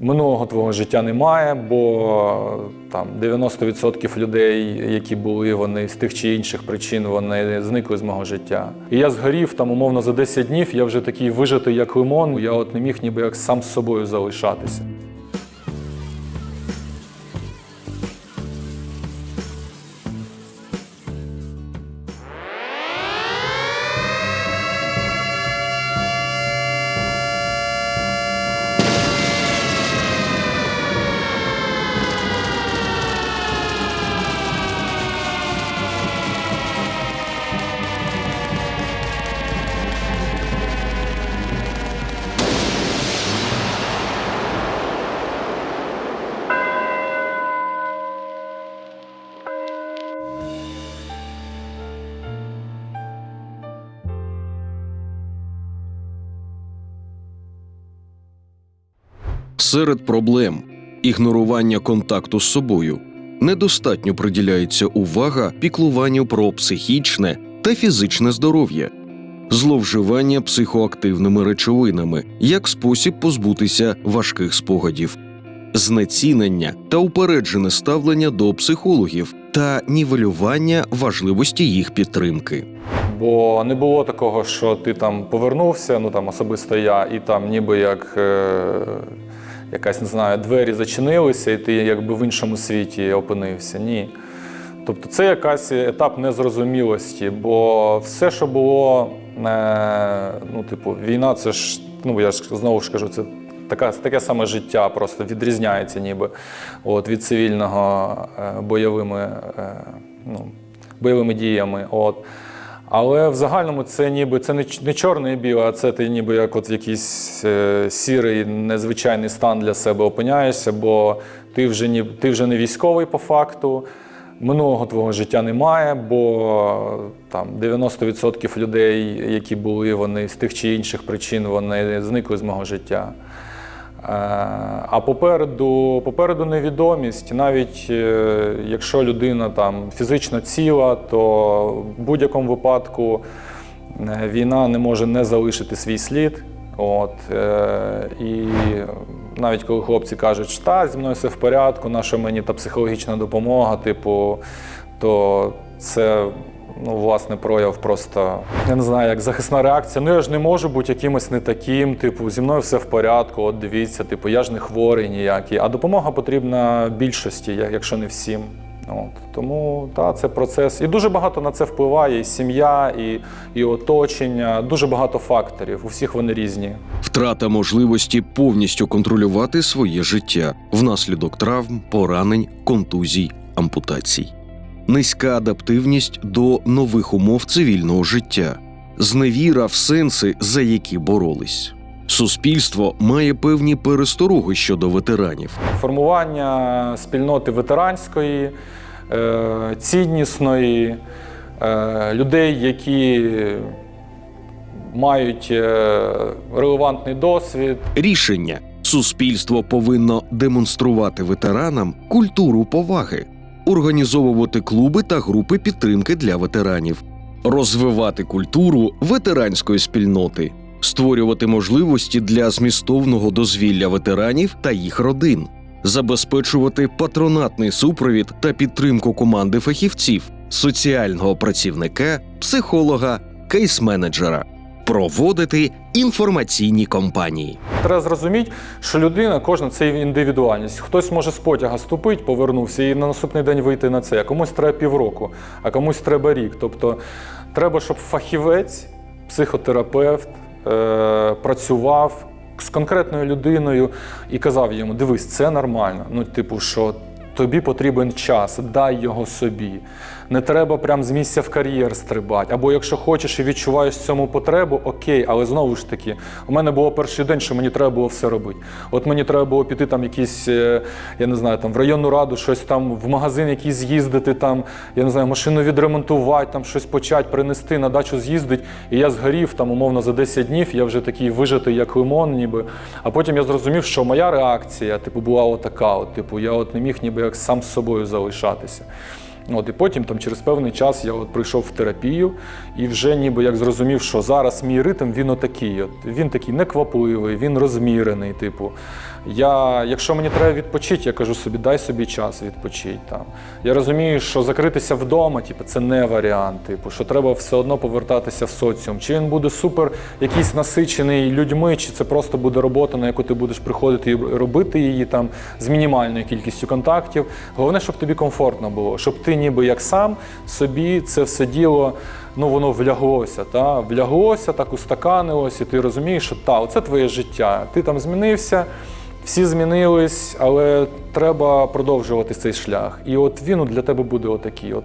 Минулого твого життя немає, бо там 90% людей, які були, вони з тих чи інших причин вони зникли з мого життя. І я згорів там умовно за 10 днів. Я вже такий вижитий, як лимон. Я от не міг ніби як сам з собою залишатися. Серед проблем ігнорування контакту з собою. Недостатньо приділяється увага піклуванню про психічне та фізичне здоров'я, зловживання психоактивними речовинами як спосіб позбутися важких спогадів, знецінення та упереджене ставлення до психологів та нівелювання важливості їх підтримки. Бо не було такого, що ти там повернувся, ну там особисто я, і там ніби як е, якась не знаю, двері зачинилися, і ти якби в іншому світі опинився. Ні. Тобто це якась етап незрозумілості, бо все, що було, е, ну, типу, війна, це ж, ну я ж знову ж кажу, це така, таке саме життя, просто відрізняється ніби от, від цивільного е, бойовими, е, ну, бойовими діями. От. Але в загальному це ніби це не, чорне і біле, а це ти ніби як от в якийсь е, сірий, незвичайний стан для себе опиняєшся, бо ти вже, ні, ти вже не військовий по факту, минулого твого життя немає, бо там 90% людей, які були, вони з тих чи інших причин вони зникли з мого життя. Е, А попереду, попереду невідомість. Навіть е, якщо людина там фізично ціла, то в будь-якому випадку е, війна не може не залишити свій слід. От, і навіть коли хлопці кажуть, що та, зі мною все в порядку, наша мені та психологічна допомога, типу, то це ну, власне прояв просто, я не знаю, як захисна реакція. Ну я ж не можу бути якимось не таким, типу, зі мною все в порядку, от дивіться, типу, я ж не хворий ніякий. А допомога потрібна більшості, якщо не всім. От. Тому та, це процес. І дуже багато на це впливає і сім'я, і, і оточення, дуже багато факторів. У всіх вони різні. Втрата можливості повністю контролювати своє життя внаслідок травм, поранень, контузій, ампутацій, низька адаптивність до нових умов цивільного життя, зневіра в сенси, за які боролись. Суспільство має певні перестороги щодо ветеранів. Формування спільноти ветеранської, е, ціннісної, е, людей, які мають е, релевантний досвід, Рішення суспільство повинно демонструвати ветеранам культуру поваги, організовувати клуби та групи підтримки для ветеранів, розвивати культуру ветеранської спільноти, створювати можливості для змістовного дозвілля ветеранів та їх родин, забезпечувати патронатний супровід та підтримку команди фахівців, соціального працівника, психолога, кейс-менеджера, проводити інформаційні кампанії. Треба зрозуміти, що людина, кожна це індивідуальність. Хтось може з потяга ступити, повернувся і на наступний день вийти на це. А комусь треба півроку, а комусь треба рік. Тобто треба, щоб фахівець, психотерапевт е- працював з конкретною людиною і казав йому: дивись, це нормально. Ну, типу, що тобі потрібен час, дай його собі. Не треба прям з місця в кар'єр стрибати. Або якщо хочеш і відчуваєш цьому потребу, окей, але знову ж таки, у мене було перший день, що мені треба було все робити. От мені треба було піти там якісь, е, я не знаю, там в районну раду, щось там в магазин якийсь з'їздити, там, я не знаю, машину відремонтувати, там щось почати, принести, на дачу з'їздити. І я згорів там, умовно, за 10 днів, я вже такий вижитий, як лимон, ніби. А потім я зрозумів, що моя реакція, типу, була отака. От, типу, я от не міг ніби як сам з собою залишатися. От, і потім, там, через певний час, я от прийшов в терапію і вже ніби як зрозумів, що зараз мій ритм він отакий. От, він такий неквапливий, він розмірений, типу, Я, якщо мені треба відпочити, я кажу собі, дай собі час відпочити там. Я розумію, що закритися вдома, типу, це не варіант. Типу, що треба все одно повертатися в соціум. Чи він буде супер якийсь насичений людьми, чи це просто буде робота, на яку ти будеш приходити і робити її там з мінімальною кількістю контактів. Головне, щоб тобі комфортно було, щоб ти ніби як сам собі це все діло. Ну, воно вляглося, та? вляглося, так устаканилось, і ти розумієш, що та, оце твоє життя. Ти там змінився, всі змінились, але треба продовжувати цей шлях. І от він для тебе буде отакий. От.